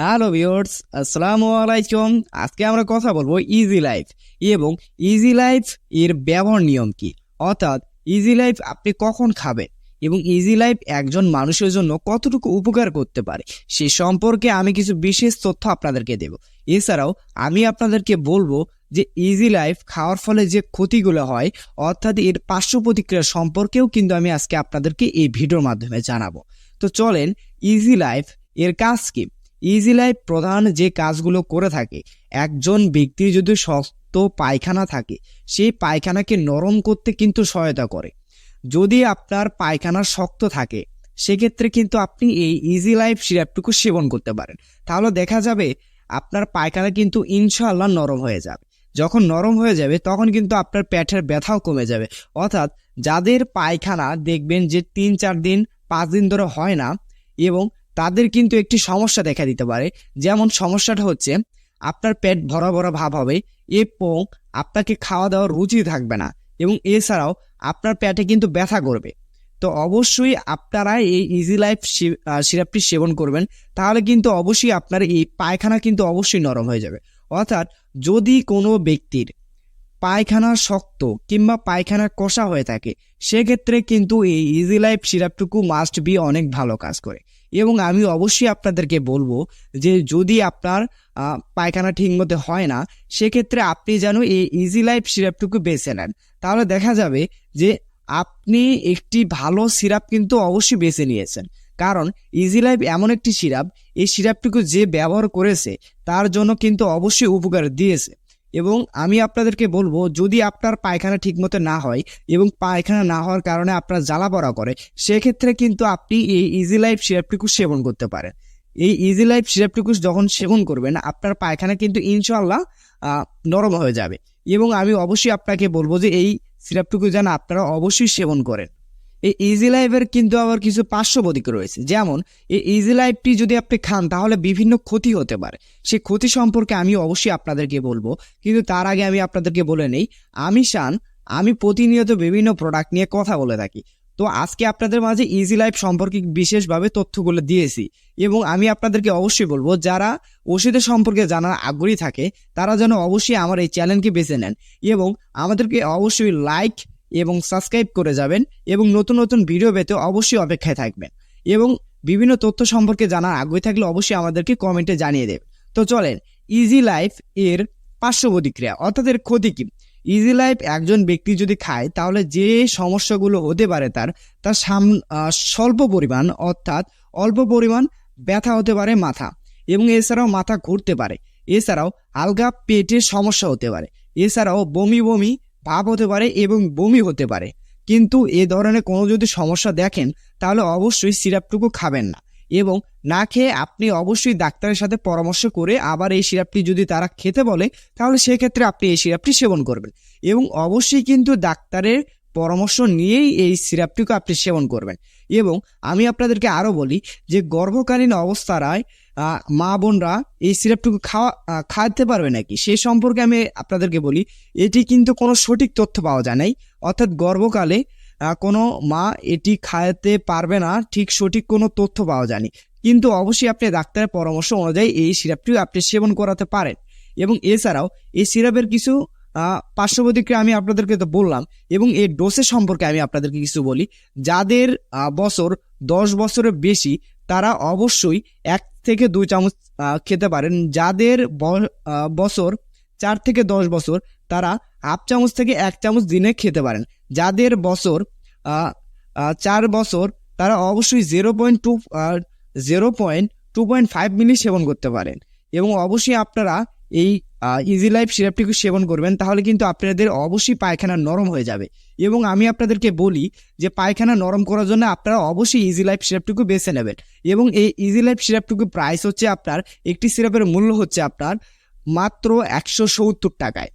Hello viewers আসসালামু আলাইকুম আজকে আমরা কথা বলব ইজি লাইফ এবং ইজি লাইফ এর ব্যবহার নিয়ম কি? অর্থাৎ ইজি লাইফ আপনি কখন খাবেন এবং ইজি লাইফ একজন মানুষের জন্য কতটুকু উপকার করতে পারে? সে সম্পর্কে আমি কিছু বিশেষ তথ্য আপনাদেরকে দেব। এছাড়াও, আমি আপনাদেরকে বলব যে ইজি লাইফ খাওয়ার ফলে যে ক্ষতিগুলো হয়, অর্থাৎ এর পার্শ্ব প্রতিক্রিয়া সম্পর্কেও কিন্তু আমি আজকে আপনাদেরকে এই ভিডিওর মাধ্যমে জানাব। তো চলেন ইজি লাইফ এর কাজ কি? ইজি লাইফ প্রধান যে কাজগুলো করে থাকে, একজন ব্যক্তির যদি শক্ত পায়খানা থাকে, সেই পায়খানাকে নরম করতে কিন্তু সহায়তা করে। যদি আপনার পায়খানা শক্ত থাকে, সেক্ষেত্রে কিন্তু আপনি এই ইজি লাইফ সিরাপটুকু সেবন করতে পারেন। তাহলে দেখা যাবে আপনার পায়খানা কিন্তু ইনশাআল্লাহ নরম হয়ে যাবে। যখন নরম হয়ে যাবে, তখন কিন্তু আপনার পেটের ব্যথাও কমে যাবে। অর্থাৎ যাদের পায়খানা দেখবেন যে তিন চার দিন, পাঁচ দিন ধরে হয় না এবং তাদের কিন্তু একটি সমস্যা দেখা দিতে পারে। যেমন সমস্যাটা হচ্ছে, আপনার পেট ভরা ভরা ভাব হবে এবং আপনাকে খাওয়া দাওয়ার রুচি থাকবে না এবং এছাড়াও আপনার পেটে কিন্তু ব্যথা করবে। তো অবশ্যই আপনারা এই ইজি লাইফ সিরাপটি সেবন করবেন, তাহলে কিন্তু অবশ্যই আপনার এই পায়খানা কিন্তু অবশ্যই নরম হয়ে যাবে। অর্থাৎ যদি কোনো ব্যক্তির পায়খানা শক্ত কিংবা পায়খানা কষা হয়ে থাকে, সেক্ষেত্রে কিন্তু এই ইজি লাইফ সিরাপটুকু মাস্ট বি অনেক ভালো কাজ করে। এবং আমি অবশ্যই আপনাদেরকে বলব যে যদি আপনার পায়খানা ঠিক মতো হয় না, সেক্ষেত্রে আপনি যেন এই ইজি লাইফ সিরাপটুকু বেছে নেন। তাহলে দেখা যাবে যে আপনি একটি ভালো সিরাপ কিন্তু অবশ্যই বেছে নিয়েছেন। কারণ ইজি লাইফ এমন একটি সিরাপ, এই সিরাপটুকু যে ব্যবহার করেছে, তার জন্য কিন্তু অবশ্যই উপকার দিয়েছে। এবং আমি আপনাদেরকে বলব, যদি আপনার পায়খানা ঠিকমতো না হয় এবং পায়খানা না হওয়ার কারণে আপনার জ্বালা পড়া করে, সেক্ষেত্রে কিন্তু আপনি এই ইজি লাইফ সিরাপটুকু সেবন করতে পারেন। এই ইজি লাইফ সিরাপটুকু যখন সেবন করবেন, আপনার পায়খানা কিন্তু ইনশাল্লাহ নরম হয়ে যাবে। এবং আমি অবশ্যই আপনাকে বলব যে এই সিরাপটুকু যেন আপনারা অবশ্যই সেবন করেন। এই ইজি লাইফের কিন্তু আবার কিছু পার্শ্ব প্রতিক্রিয়া রয়েছে। যেমন, এই ইজি লাইফটি যদি আপনি খান, তাহলে বিভিন্ন ক্ষতি হতে পারে। সেই ক্ষতি সম্পর্কে আমি অবশ্যই আপনাদেরকে বলব। কিন্তু তার আগে আমি আপনাদেরকে বলে নেই, আমি শান আমি প্রতিনিয়ত বিভিন্ন প্রোডাক্ট নিয়ে কথা বলে থাকি। তো আজকে আপনাদের মাঝে ইজি লাইফ সম্পর্কে বিশেষভাবে তথ্যগুলো দিয়েছি। এবং আমি আপনাদেরকে অবশ্যই বলব, যারা ওষুধের সম্পর্কে জানার আগ্রহী থাকে, তারা যেন অবশ্যই আমার এই চ্যানেলকে বেছে নেন। এবং আমাদেরকে অবশ্যই লাইক এবং সাবস্ক্রাইব করে যাবেন এবং নতুন নতুন ভিডিও পেতে অবশ্যই অপেক্ষায় থাকবেন। এবং বিভিন্ন তথ্য সম্পর্কে জানার আগ্রহী থাকলে অবশ্যই আমাদেরকে কমেন্টে জানিয়ে দেবেন। তো চলেন ইজি লাইফ এর পার্শ্ব প্রতিক্রিয়া, অর্থাৎ এর ক্ষতি কি? ইজি লাইফ একজন ব্যক্তি যদি খায়, তাহলে যে সমস্যাগুলো হতে পারে তার তার সাম স্বল্প পরিমাণ, অর্থাৎ অল্প পরিমাণ ব্যথা হতে পারে মাথা এবং এছাড়াও মাথা ঘুরতে পারে। এছাড়াও আলগা পেটের সমস্যা হতে পারে। এছাড়াও বমি বমি ভাব হতে পারে এবং বমি হতে পারে। কিন্তু এ ধরনের কোনো যদি সমস্যা দেখেন, তাহলে অবশ্যই সিরাপটুকু খাবেন না এবং না খেয়ে আপনি অবশ্যই ডাক্তারের সাথে পরামর্শ করে আবার এই সিরাপটি যদি তারা খেতে বলে, তাহলে সেক্ষেত্রে আপনি এই সিরাপটি সেবন করবেন। এবং অবশ্যই কিন্তু ডাক্তারের পরামর্শ নিয়েই এই সিরাপটিকে আপনি সেবন করবেন। এবং আমি আপনাদেরকে আরও বলি যে গর্ভকালীন অবস্থায় আহ, মা বোনরা এই সিরাপটুকু খাওয়া খাওয়াতে পারবে নাকি? সে সম্পর্কে আমি আপনাদেরকে বলি এটি কিন্তু কোনো সঠিক তথ্য পাওয়া যায় নাই। অর্থাৎ গর্ভকালে কোনো মা এটি খাওয়াতে পারবে না ঠিক সঠিক কোনো তথ্য পাওয়া যায়নি। কিন্তু অবশ্যই আপনি ডাক্তারের পরামর্শ অনুযায়ী এই সিরাপটি আপনি সেবন করাতে পারেন। এবং এছাড়াও এই সিরাপের কিছু পার্শ্ব প্রতিক্রিয়া আমি আপনাদেরকে তো বললাম এবং এই ডোসের সম্পর্কে আমি আপনাদেরকে কিছু বলি। যাদের বছর, দশ বছরের বেশি, তারা অবশ্যই এক থেকে দুই চামচ খেতে পারেন। যাদের বছর, চার থেকে দশ বছর, তারা হাফ চামচ থেকে এক চামচ দিনে খেতে পারেন। যাদের বছর চার বছর, তারা অবশ্যই zero point two zero point two point five milli সেবন করতে পারেন। এবং অবশ্যই আপনারা এই ইজি লাইফ সিরাপটিকে সেবন করবেন, তাহলে কিন্তু আপনাদের অবশ্যই পায়খানা নরম হয়ে যাবে। এবং আমি আপনাদেরকে বলি যে পায়খানা নরম করার জন্য আপনারা অবশ্যই ইজি লাইফ সিরাপটুকু বেছে নেবেন। এবং এই ইজি লাইফ সিরাপটুকু প্রাইস হচ্ছে আপনার, একটি সিরাপের মূল্য হচ্ছে আপনার মাত্র একশো সত্তর টাকায়।